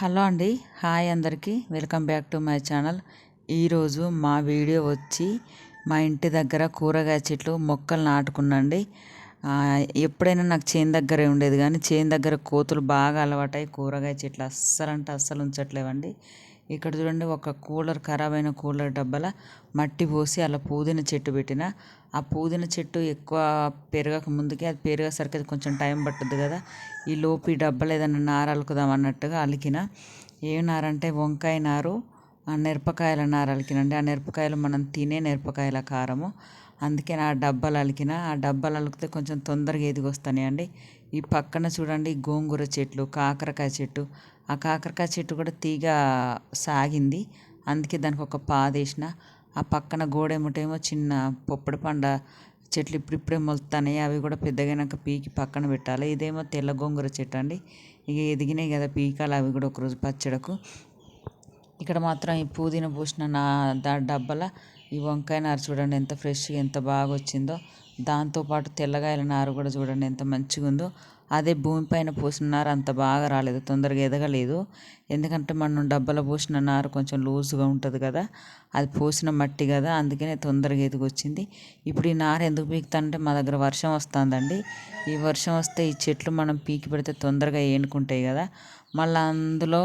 Hello అండి. Hi అందరికీ. Welcome back to my channel. ఈరోజు మా వీడియో వచ్చి మా ఇంటి దగ్గర కూరగాయ చెట్లు మొక్కలు నాటుకున్నండి ఎప్పుడైనా నాకు చేను దగ్గరే ఉండేది కానీ చేను దగ్గర కోతులు బాగా అలవాటై కూరగాయ చెట్లు అస్సలు అంటే అస్సలు ఉంచట్లేవండి. ఇక్కడ చూడండి ఒక కూలర్ ఖరాబ్ అయిన కూలర్ డబ్బాల మట్టి పోసి అలా పుదీనా చెట్టు పెట్టిన. ఆ పుదీనా చెట్టు ఎక్కువ పెరగక ముందుకే అది పెరిగేసరికి అది కొంచెం టైం పట్టుద్ది కదా. ఈ లోపు ఈ డబ్బాలు ఏదైనా నార అలుకుదాం అన్నట్టుగా అలికిన. ఏ నార అంటే వంకాయ నారు ఆ మిరపకాయల నార అలికినండి. ఆ మిరపకాయలు మనం తినే మిరపకాయల కారము. అందుకే నా డబ్బాలు అలికిన. ఆ డబ్బాలు అలికితే కొంచెం తొందరగా ఎదిగొస్తాయండి. ఈ పక్కన చూడండి గోంగూర చెట్లు కాకరకాయ చెట్టు ఆ కాకరకాయ చెట్టు కూడా తీగ సాగింది. అందుకే దానికి ఒక పాదేసిన. ఆ పక్కన గోడేమటేమో చిన్న పొప్పడి పండ చెట్లు ఇప్పుడిప్పుడే మొలుతున్నాయి. అవి కూడా పెద్దగైనాక పీకి పక్కన పెట్టాలి. ఇదేమో తెల్ల గోంగూర చెట్టు అండి. ఇక ఎదిగినాయి కదా పీకాలు అవి కూడా ఒకరోజు పచ్చడకు. ఇక్కడ మాత్రం ఈ పుదీనా పూసిన నా దా డబ్బాల ఈ వంకాయ నారు చూడండి ఎంత ఫ్రెష్గా ఎంత బాగా వచ్చిందో దాంతోపాటు తెల్లగాయల నారు కూడా చూడండి ఎంత మంచిగా ఉందో అదే భూమిపైన పోసిన నారు అంత బాగా రాలేదు తొందరగా ఎదగలేదు. ఎందుకంటే మనం డబ్బాలో పోసిన నారు కొంచెం లూజ్గా ఉంటుంది కదా అది పోసిన మట్టి కదా అందుకనే తొందరగా ఎదిగొచ్చింది. ఇప్పుడు ఈ నారు ఎందుకు పీకుతానంటే మా దగ్గర వర్షం వస్తుందండి. ఈ వర్షం వస్తే ఈ చెట్లు మనం పీకి పెడితే తొందరగా ఏనుకుంటాయి కదా. మళ్ళీ అందులో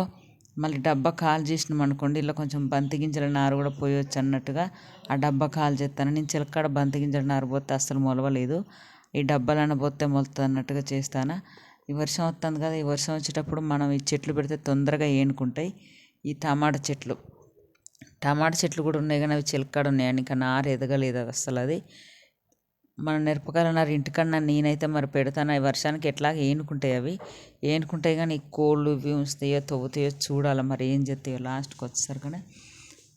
మళ్ళీ డబ్బా కాల్ చేసినాం అనుకోండి ఇలా కొంచెం బంతి గింజల నారు కూడా పోయొచ్చు అన్నట్టుగా ఆ డబ్బా కాల్ చేస్తాను. నేను చిలకడ బంతి గింజల నారు పోతే అస్సలు మొలవలేదు. ఈ డబ్బాలన్న పోతే మొలుతుంది అన్నట్టుగా చేస్తాను? ఈ వర్షం వస్తుంది కదా ఈ వర్షం వచ్చేటప్పుడు మనం ఈ చెట్లు పెడితే తొందరగా ఏనుకుంటాయి. ఈ టమాటా చెట్లు. టమాటా చెట్లు కూడా ఉన్నాయి కానీ అవి చిలకడ ఉన్నాయండి ఇంకా నారు ఎదగలేదు అది అసలు అది. మన మిరపకాయలు నారు ఇంటికన్నా నేనైతే మరి పెడతాను. ఈ వర్షానికి ఎట్లా ఏనుకుంటాయి అవి? ఏనుకుంటాయి కానీ కోళ్ళు ఇవి ఉంచుతాయో తవ్వుతాయో చూడాలి మరి ఏం చేస్తాయో లాస్ట్కి వచ్చేసరికి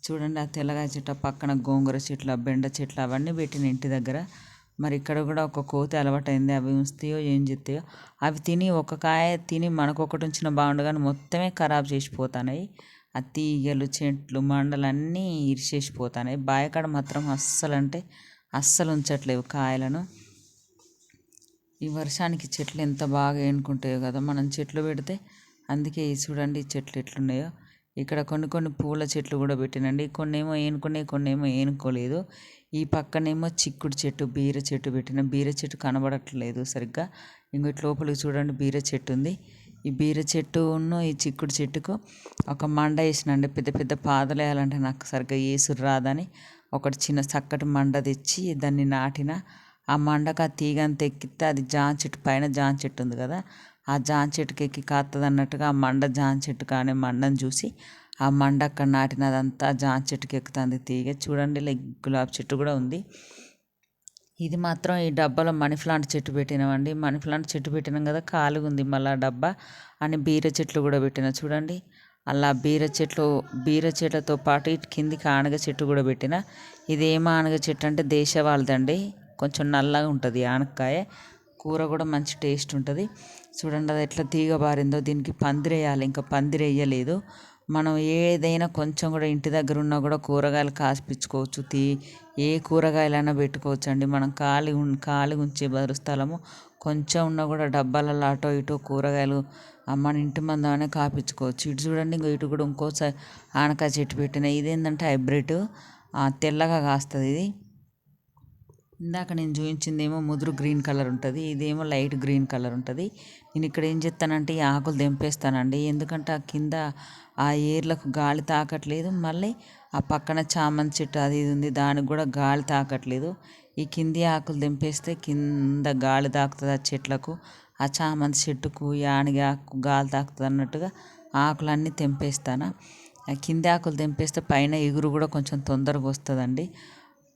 చూడండి ఆ తెల్లగాయ చెట్టు పక్కన గోంగూర చెట్లు బెండ చెట్లు అవన్నీ పెట్టిన ఇంటి దగ్గర. మరి ఇక్కడ కూడా ఒక కోతి అలవాటైంది. అవి ఉంచుతాయో ఏం చేస్తాయో. అవి తిని ఒక కాయ తిని మనకు ఒకటి ఉంచిన బాగుండు కానీ మొత్తమే ఖరాబ్ చేసిపోతున్నాయి ఆ తీగలు చెట్లు మండలన్నీ ఇరిచేసిపోతున్నాయి బాయకాడ మాత్రం అస్సలు అంటే అస్సలు ఉంచట్లేవు కాయలను. ఈ వర్షానికి చెట్లు ఎంత బాగా ఏనుకుంటాయో కదా. మనం చెట్లు పెడితే అందుకే చూడండి ఈ చెట్లు ఎట్లున్నాయో. ఇక్కడ కొన్ని కొన్ని పూల చెట్లు కూడా పెట్టినండి. కొన్ని ఏమో ఏనుకున్నాయి కొన్ని ఏమో ఏనుకోలేదు. ఈ పక్కనేమో చిక్కుడు చెట్టు బీర చెట్టు పెట్టిన బీర చెట్టు కనబడట్లేదు సరిగ్గా. ఇంకో లోపలికి చూడండి బీర చెట్టు ఉంది. ఈ బీర చెట్టును ఈ చిక్కుడు చెట్టుకు ఒక మండ వేసినండి. పెద్ద పెద్ద పాదలు వేయాలంటే నాకు సరిగ్గా వేసురు రాదని. ఒకటి చిన్న చక్కటి మండ తెచ్చి దాన్ని నాటిన. ఆ మండకు ఆ తీగను తెక్కితే అది జాన్ చెట్టు పైన జాన్ చెట్టు ఉంది కదా. ఆ జాన్ చెట్టుకి ఎక్కి కాస్తుంది అన్నట్టుగా ఆ మండ జాన్ చెట్టు కానీ మండను చూసి ఆ మండ అక్కడ నాటినదంతా జాన్ చెట్టుకి ఎక్కుతుంది తీగ చూడండి లైక్ గులాబీ చెట్టు కూడా ఉంది. ఇది మాత్రం ఈ డబ్బాలో మనీ ప్లాంట్ చెట్టు పెట్టినామండి. మనీ ప్లాంట్ చెట్టు పెట్టినాం కదా ఖాళీగా ఉంది మళ్ళీ డబ్బా. అని బీర చెట్లు కూడా పెట్టిన చూడండి. అలా బీర చెట్లు బీర చెట్లతో పాటు ఇటు కిందికి ఆనగ చెట్టు కూడా పెట్టిన. ఇది ఏం ఆనగ చెట్టు అంటే దేశవాళదండి. కొంచెం నల్లగా ఉంటుంది ఆనకాయ కూర కూడా మంచి టేస్ట్ ఉంటుంది. చూడండి అది ఎట్లా తీగ బారిందో దీనికి పందిరేయాలి ఇంకా పందిరేయలేదు మనం ఏదైనా కొంచెం కూడా ఇంటి దగ్గర ఉన్నా కూడా కూరగాయలు కాసిపించుకోవచ్చు. తీ ఏ కూరగాయలైనా పెట్టుకోవచ్చు అండి మనం ఖాళీ ఖాళీ ఉంచే బదులు స్థలము. కొంచెం ఉన్నా కూడా డబ్బాలలో అటో ఇటో కూరగాయలు మన ఇంటి మందమనే కాపించుకోవచ్చు ఇటు చూడండి ఇంకో ఇటు కూడా ఇంకోసారి ఆనకాయ చెట్టు పెట్టిన. ఇదేంటంటే హైబ్రిడ్. తెల్లగా కాస్తుంది ఇది. ఇందాక నేను చూపించిందేమో ముదురు గ్రీన్ కలర్ ఉంటుంది ఇదేమో లైట్ గ్రీన్ కలర్ ఉంటుంది. నేను ఇక్కడ ఏం చేస్తానంటే ఈ ఆకులు తెంపేస్తానండి. ఎందుకంటే ఆ కింద ఆ ఏర్లకు గాలి తాకట్లేదు. మళ్ళీ ఆ పక్కన చామంతి చెట్టు అది ఇది ఉంది దానికి కూడా గాలి తాకట్లేదు. ఈ కింది ఆకులు తెంపేస్తే కింద గాలి తాకుతుంది ఆ చెట్లకు. ఆ చామంతి చెట్టుకు యానగి ఆకు గాలి తాకుతుంది అన్నట్టుగా ఆకులన్నీ తెంపేస్తాను. ఆ కింది ఆకులు తెంపేస్తే పైన ఎగురు కూడా కొంచెం తొందరగా వస్తుందండి.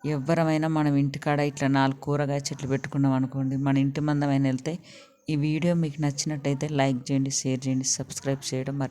ఎవ్వరమైనా మనం ఇంటికాడ ఇట్లా నాలుగు కూరగాయ చెట్లు పెట్టుకున్నాం అనుకోండి మన ఇంటి మందమైన వెళ్తే ఈ వీడియో మీకు నచ్చినట్టయితే లైక్ చేయండి షేర్ చేయండి సబ్స్క్రైబ్ చేయడం మరి